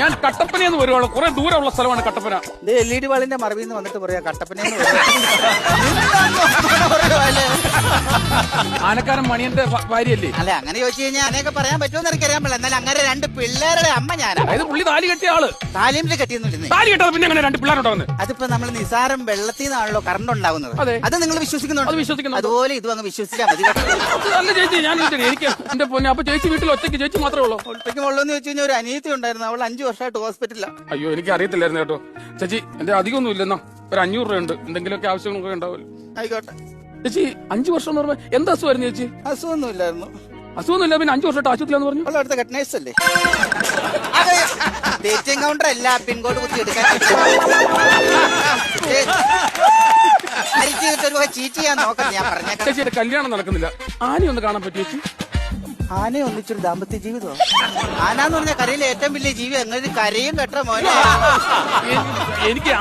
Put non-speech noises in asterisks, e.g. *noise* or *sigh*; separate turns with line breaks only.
ഞാൻ കട്ടപ്പനയെന്ന് വരുവാണ്. കുറെ ദൂരമുള്ള സ്ഥലമാണ് കട്ടപ്പന.
ഇത് എൽ ഇ ഡി വാളിന്റെ മറവിന്ന് വന്നിട്ട് പറയാ കട്ടപ്പനയെന്ന് *laughs*
ആനക്കാരൻ മണിയന്റെ ഭാര്യല്ലേ ഭാര്യയല്ലേ?
അല്ല അങ്ങനെ ചോദിച്ചു കഴിഞ്ഞാൽ അങ്ങനെയൊക്കെ പറയാൻ പറ്റുമെന്ന് എനിക്കറിയാൻ പറ്റില്ല എന്നാലും അങ്ങനെ രണ്ട് പിള്ളേരുടെ അമ്മ ഞാനാ.
അതായത് പുള്ളി താലി കെട്ടിയ ആൾ.
താലിമിൽ കെട്ടിയൊന്നുമില്ലെന്നേ
താലി കെട്ടാതെ പിന്നെ അങ്ങനെ രണ്ട് പിള്ളേരുണ്ടാവുന്നത്
അതിപ്പോ നമ്മൾ നിസാരം വെള്ളത്തിൽ നിന്നാണല്ലോ കറണ്ട് ഉണ്ടാവുന്നത്
അതെ.
അത് നിങ്ങൾ വിശ്വസിക്കുന്നുണ്ടോ?
അത് വിശ്വസിക്കുന്നുണ്ട്.
അതുപോലെ ഇതും അങ്ങ് വിശ്വസിച്ചാൽ മതി.
അല്ല ചേച്ചി ഞാൻ വിളിച്ചത് എനിക്ക് എന്റെ പൊന്നെ അപ്പൊ ചേച്ചി വീട്ടിൽ ഒറ്റയ്ക്ക് ചേച്ചി മാത്രമേ ഉള്ളൂ?
ഒറ്റയ്ക്ക് മുള്ളെന്ന് ചോദിച്ചു കഴിഞ്ഞാൽ ഒരു അനിയത്തി ഉണ്ടായിരുന്നു. അവൾ അഞ്ചു വർഷമായിട്ട് ഹോസ്പിറ്റലിലാ
അയ്യോ എനിക്ക് അറിയത്തില്ലായിരുന്നു കേട്ടോ. ചേച്ചി എന്റെ അധികമൊന്നും ഇല്ലെന്നാ? ഒരു അഞ്ഞൂറ് രൂപ ഉണ്ട് എന്തെങ്കിലുമൊക്കെ ആവശ്യങ്ങളൊക്കെ ഉണ്ടാവില്ല
ആയിക്കോട്ടെ.
ചേച്ചി അഞ്ചു വർഷം എന്ന് പറഞ്ഞാൽ എന്താ അസുഖമായിരുന്നു ചേച്ചി?
അസുഖമൊന്നും ഇല്ലായിരുന്നു
അസുഖമൊന്നുമില്ല പിന്നെ അഞ്ചു വർഷമായിട്ട് ആശുപത്രിയാന്ന് പറഞ്ഞു.
അവൾ അടുത്ത കട്ട്നേഴ്സ് അല്ലേ? അതെ. ഡേറ്റിംഗ് കൗണ്ടർ അല്ല പിൻകോഡ് കുത്തി എടുക്കാൻ ഒരു ചീറ്റ് ചെയ്യാൻ നോക്കാം ഞാൻ പറഞ്ഞേക്കാം.
ചേച്ചിയുടെ കല്യാണം നടക്കുന്നില്ല. ആനി ഒന്ന് കാണാൻ പറ്റും ചേച്ചി?
ആന ഒന്നിച്ചൊരു ദാമ്പത്യ ജീവിതം. ആന എന്ന് പറഞ്ഞ കരയിലെ ഏറ്റവും വലിയ ജീവി അങ്ങനെ കരയും കെട്ട മോനെ.
എനിക്ക്